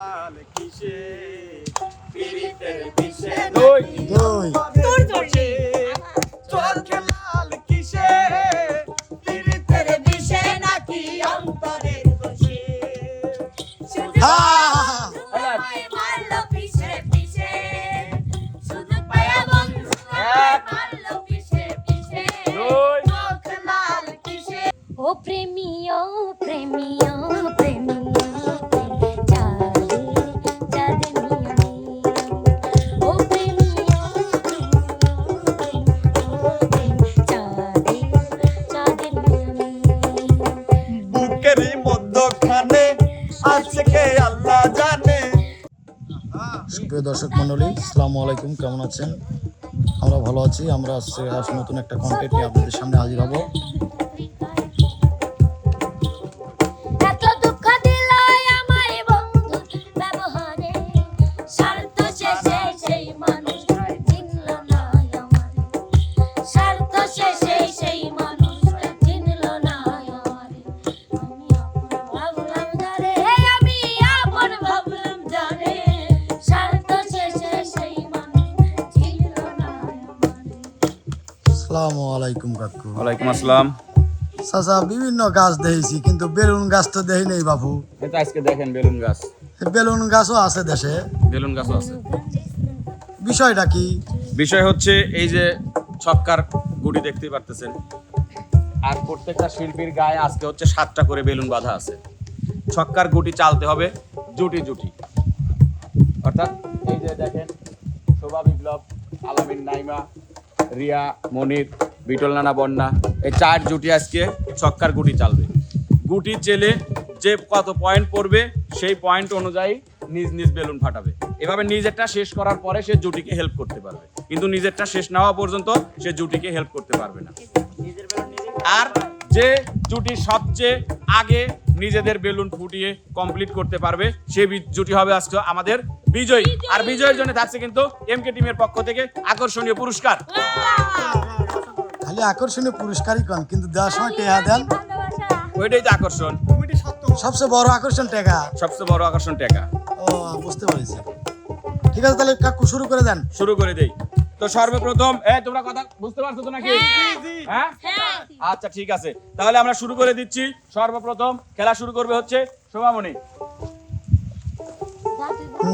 লাল কিসে? সুপ্রিয় দর্শক মণ্ডলী, আসসালামু আলাইকুম, কেমন আছেন? আমরা ভালো আছি, আমরা আজকে আজ নতুন একটা কন্টেন্ট নিয়ে আপনাদের সামনে হাজির হব। আসসালামু আলাইকুম কাকু। ওয়ালাইকুম আসসালাম। চাচা বিভিন্ন গাছ দেখেছি কিন্তু বেলুন গাছ তো দেখি নেই বাবু এটা আজকে দেখেন বেলুন গাছ। বেলুন গাছও আছে দেশে। বেলুন গাছও আছে। বিষয়টা কি? বিষয় হচ্ছে এই যে ছক্কার গুটি দেখতেই পারতেছেন। আর প্রত্যেকটা শিল্পীর গায়ে আজকে হচ্ছে সাতটা করে বেলুন বাঁধা আছে। ছক্কার গুটি চালতে হবে জুটি জুটি। অর্থাৎ এই যে দেখেন শোভা বিপ্লব আলামিন নাইমা রিয়া, মনির, বিটল নানা, বন্যা, এই চার জুটি আজকে ছক্কার গুটি চালবে। গুটি চেলে যে কত পয়েন্ট পড়বে, সেই পয়েন্ট অনুযায়ী নিজ নিজ বেলুন ফাটাবে। এভাবে নিজেরটা শেষ করার পরে সে জুটিকে হেল্প করতে পারবে। কিন্তু নিজেরটা শেষ না হওয়া পর্যন্ত সে জুটিকে হেল্প করতে পারবে না। আর যে জুটি সবচেয়ে আগে নিজেদের বেলুন ফুটিয়ে কমপ্লিট করতে পারবে। সে জুটি হবে আজকে আমাদের বিজয়ী। আর বিজয়ের জন্য থাকছে কিন্তু এমকে টিমের পক্ষ থেকে আকর্ষণীয় পুরস্কার। খালি আকর্ষণীয় পুরস্কারই কন কিন্তু দেওয়ার সময় টেহা দেন। ওইটাই তো আকর্ষণ। সবচেয়ে বড় আকর্ষণ টেকা। সবচেয়ে বড় আকর্ষণ টাকা। ও বুঝতে পেরেছি। ঠিক আছে তাহলে কাকু শুরু করে দেন। শুরু করে দেই। তো সর্বপ্রথম এ তোমরা কথা বুঝতে পারছ তো নাকি? হ্যাঁ। আচ্ছা ঠিক আছে। তাহলে আমরা শুরু করে দিচ্ছি। সর্বপ্রথম খেলা শুরু করবে হচ্ছে শোভামণি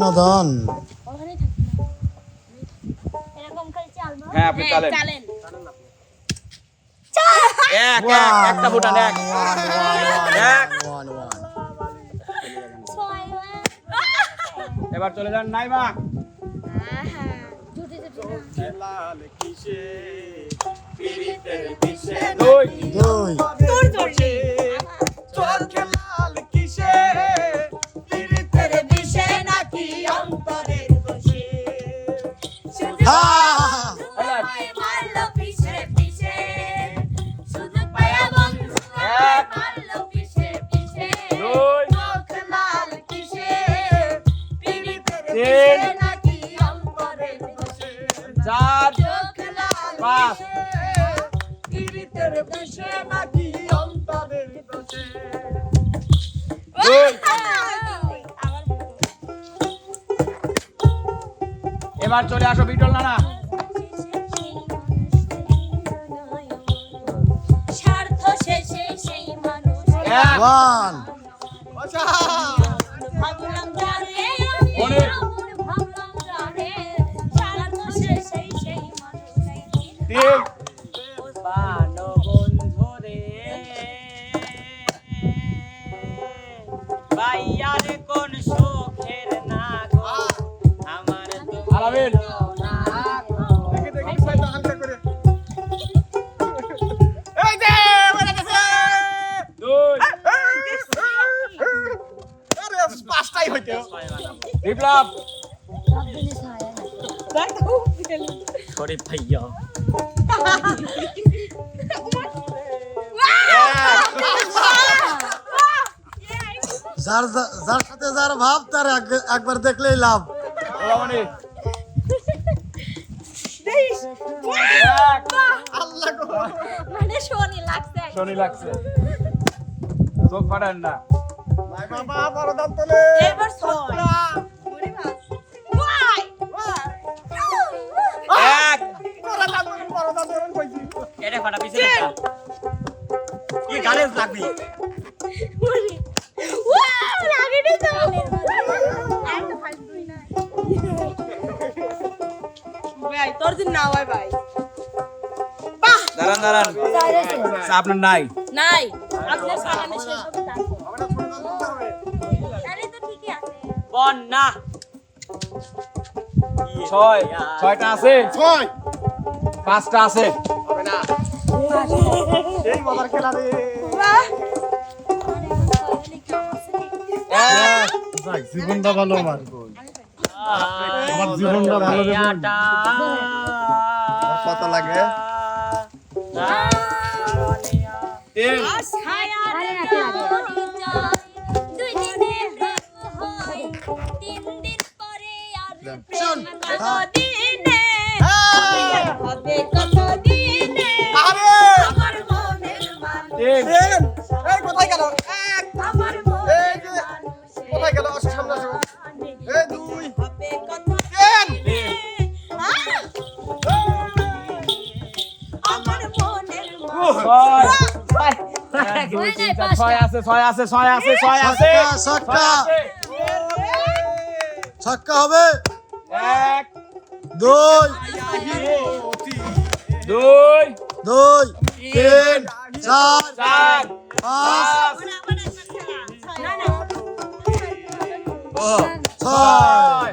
নদন। হ্যাঁ আপনি চালেন এক এক একটা ফুটান এক। এক। ওয়ান ওয়ান এবার চলে যান নাইমা। না লাল কিসে? পীড়িতের বিষে এবার চলে আসো বিটল নানা। স্বার্থ বিপ্লব। শরীফ ভাইয়া। যার যার সাথে যার ভাব তার একবার দেখলেই লাভ। মানে শনি লাগছে শনি লাগছে। চোখ ফাটান না। বাবা তোলে। এবার এটা ফাটা পিছে একটা কি গালে লাগবি? ভাই তোর দিন না হয় ভাই। দাঁড়ান দাঁড়ান। আপনার নাই। নাই। আপনার সালামে শেষ হবে তারপর। আমরা বড়দান তুলতে হবে তাহলে তো ঠিকই আছে। বন্যা। ছয় ছয়টা আছে? ছয়। পাঁচটা আছে। মজার খেলা রে। জীবনটা ভালো আমার। আমার জীবনটা ভালো রে কত লাগে? তিন দিন পরে আর দুই, তিন, চার, ছয় আছে ছয় আছে ছয় আছে ছয় আছে ছক্কা, ছক্কা। হবে এক দুই দুই দুই তিন চার চার পাঁচ ছয়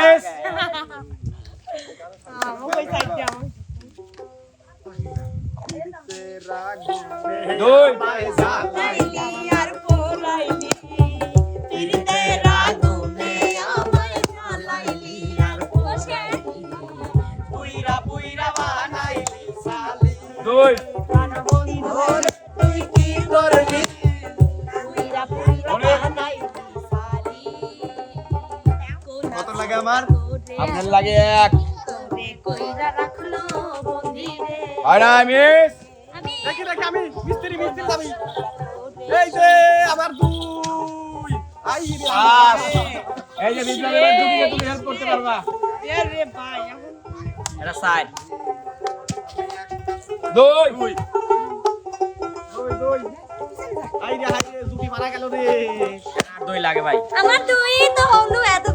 কত লাগে আমার? আপনার লাগে এক। তোরে কইরা রাখল বন্দি রে না মিস। দেখি দেখি আমি মিস্ত্রি মিস্ত্রি আমি। এই যে আমার দুই। আই এই যে বিপ্লবের তুমি হেল্প করতে পারবা। রে ভাই এটা সাইড দুই। দুই। দুই আই রে হাই রে জুটি মারা গেল রে। আর দুই লাগে ভাই আমার দুই তো হলো এতক্ষণ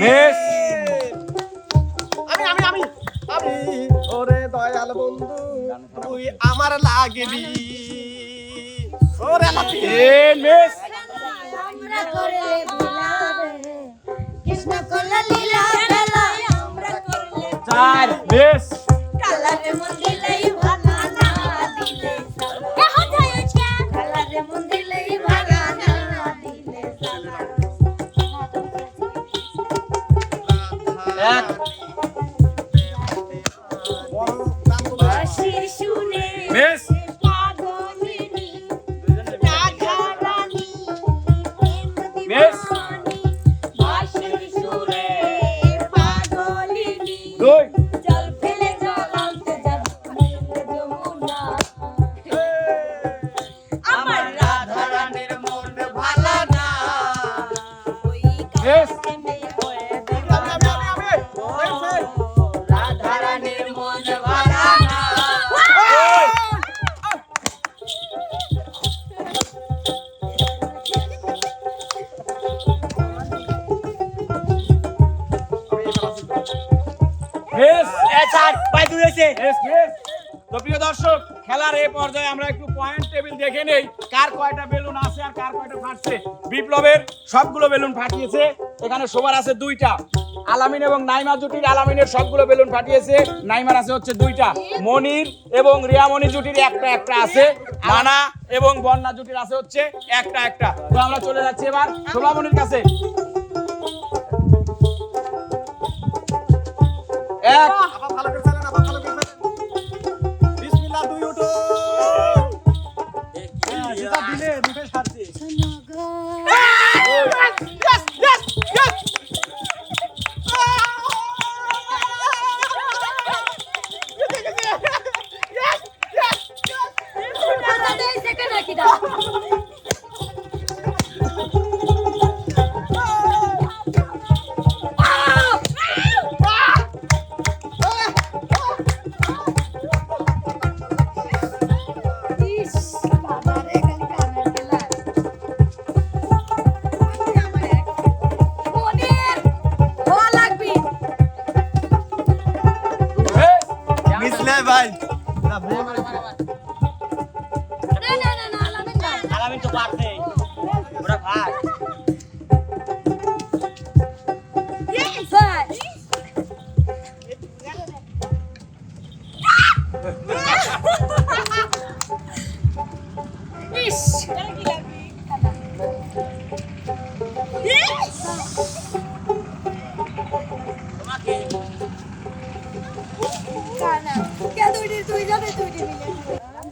মিস আমি আমি আমি আমি। ওরে দয়াল বন্ধু তুই আমার লাগবি। ওরে লাগবি মিস আমরা করলে বিলারে কৃষ্ণ করলে লীলা খেলা। আমরা করলে চার মিস হয়েছে। তো প্রিয় দর্শক, খেলার এই পর্যায়ে আমরা একটু পয়েন্ট টেবিল দেখে নেই, কার কয়টা বেলুন আছে আর কার কয়টা ফাটছে। বিপ্লবের সবগুলো বেলুন ফাটিয়েছে, এখানে সবার আছে দুইটা। আলামিন এবং নাইমা জুটির আলামিনের সবগুলো বেলুন ফাটিয়েছে, নাইমার আছে হচ্ছে দুইটা। মনির এবং রিয়ামণি জুটির একটা একটা আছে, মানা এবং বন্যা জুটির আছে হচ্ছে একটা একটা। তো আমরা চলে যাচ্ছি এবার শোভামণির কাছে। এক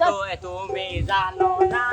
তো তুমি জানো না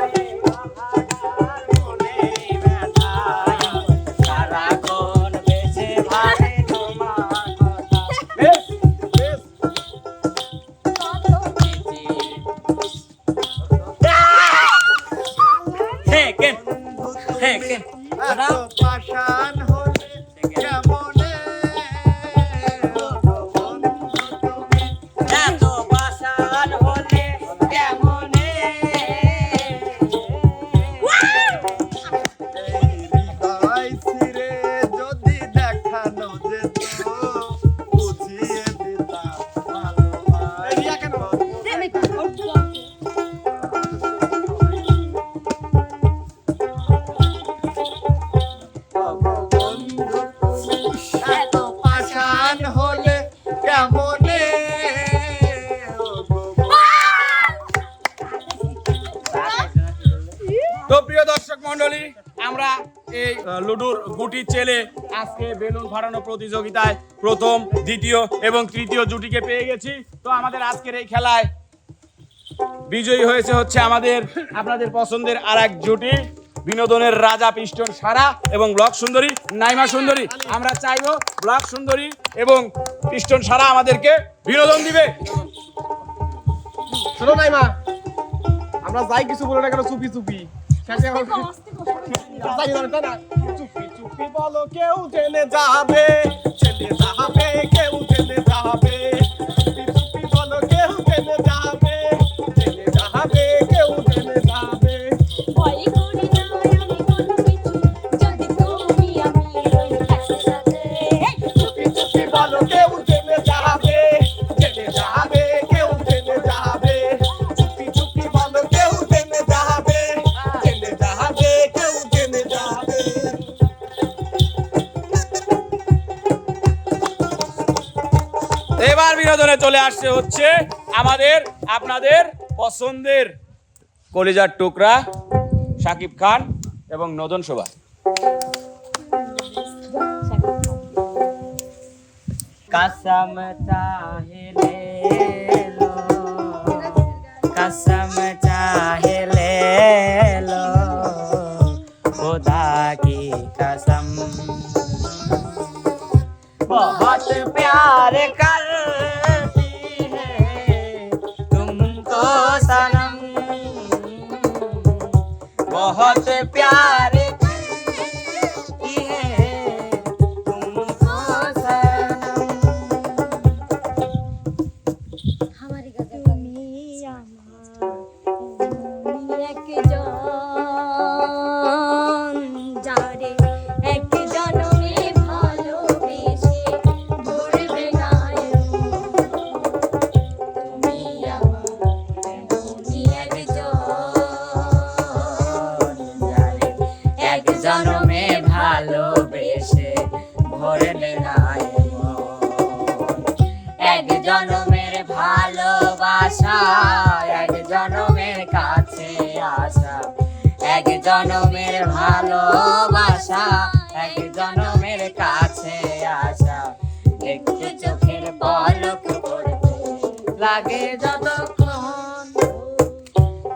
ফাটানো প্রতিযোগিতায় প্রথম, দ্বিতীয় এবং তৃতীয় জুটিকে পেয়ে গেছি। তো আমাদের আজকের এই খেলায় বিজয়ী হয়েছে হচ্ছে আমাদের, আপনাদের পছন্দের আর এক জুটি। বিনোদনের রাজা পিস্টন সারা এবং ব্লক সুন্দরী নাইমা সুন্দরী। আমরা চাইব ব্লক সুন্দরী এবং পিস্টন সারা আমাদেরকে বিনোদন দিবে। শোনো নাই মা আমরা যাই কিছু বলে না কেন চুপি চুপি। চুপি চুপি বলো কেউ জেলে যাবে জেনে যাবে কেউ জেলে যাবে। চলে আসছে হচ্ছে আমাদের আপনাদের পছন্দের কলিজার টুকরা সাকিব খান এবং নদন শোভা कसम चाहे ले लो कसम प्यार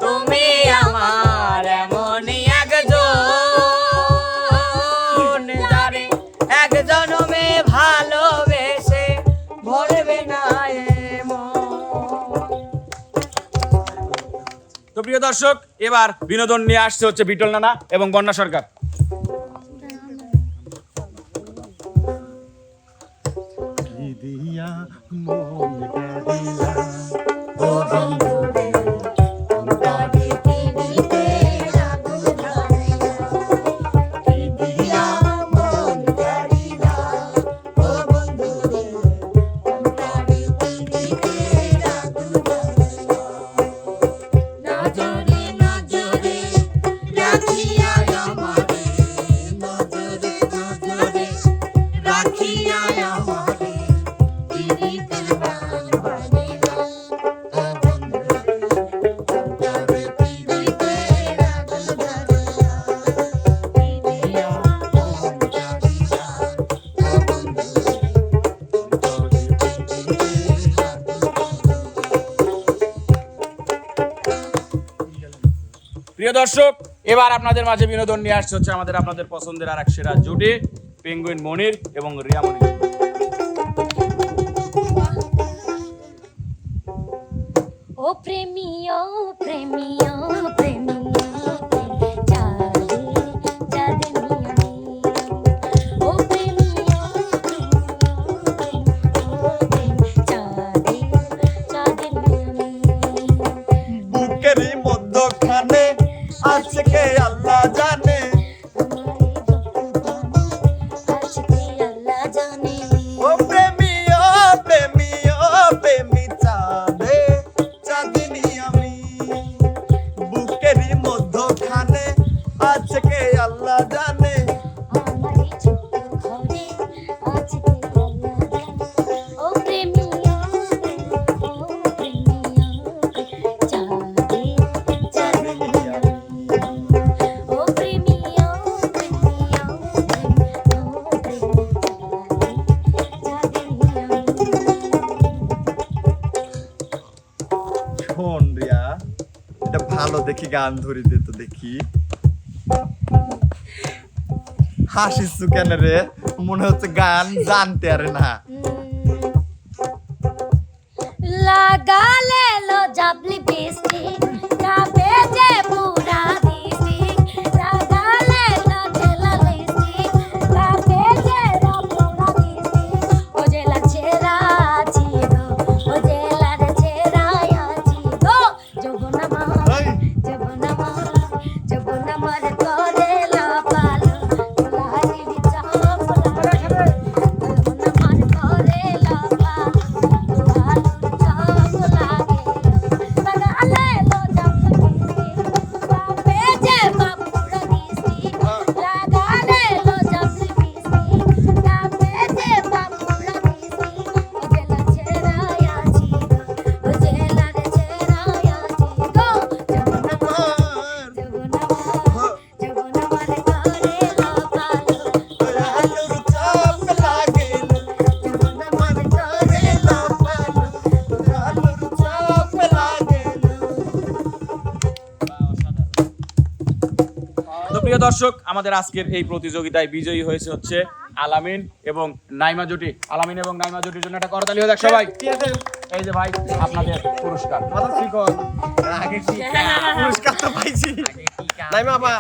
তুমি আমার একজন ভালোবেসে প্রিয় দর্শক, এবার বিনোদন নিয়ে আসছে হচ্ছে বিটল নানা এবং বন্যা সরকার। প্রিয় দর্শক, এবার আপনাদের মাঝে বিনোদন নিয়ে আসছে হচ্ছে আমাদের আপনাদের পছন্দের আর এক সেরা জুটি, পেঙ্গুইন মনির এবং রিয়া মনির। এটা ভালো দেখি, গান ধরিতে তো দেখি। হাসিস কেন রে? মনে হচ্ছে গান জানতে আরে না। লাগালে লো জাবলি বেস্ট প্রিয় দর্শক আমাদের আজকের এই প্রতিযোগিতায় বিজয়ী হয়েছে হচ্ছে আলামিন এবং নাইমা জুটি। আলামিন এবং নাইমা জুটির জন্য একটা করতালি হয়ে যাক সবাই। এই যে ভাই আপনাদের পুরস্কার। পুরস্কার তো পাইছি।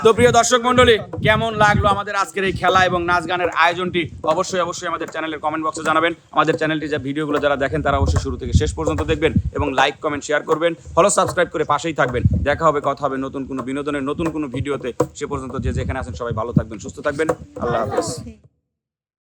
তো প্রিয় দর্শক মন্ডলী কেমন লাগল আমাদের আজকের এই খেলা এবং নাচ গানের আয়োজনটি? অবশ্যই অবশ্যই আমাদের চ্যানেলের কমেন্ট বক্সে জানাবেন। আমাদের চ্যানেলটি যে ভিডিওগুলো যারা দেখেন তারা অবশ্যই শুরু থেকে শেষ পর্যন্ত দেখবেন এবং লাইক কমেন্ট শেয়ার করবেন। ফলো সাবস্ক্রাইব করে পাশেই থাকবেন। দেখা হবে কথা হবে নতুন কোনো বিনোদনের নতুন কোনো ভিডিওতে। সে পর্যন্ত যে যেখানে আছেন সবাই ভালো থাকবেন সুস্থ থাকবেন। আল্লাহ হাফেজ।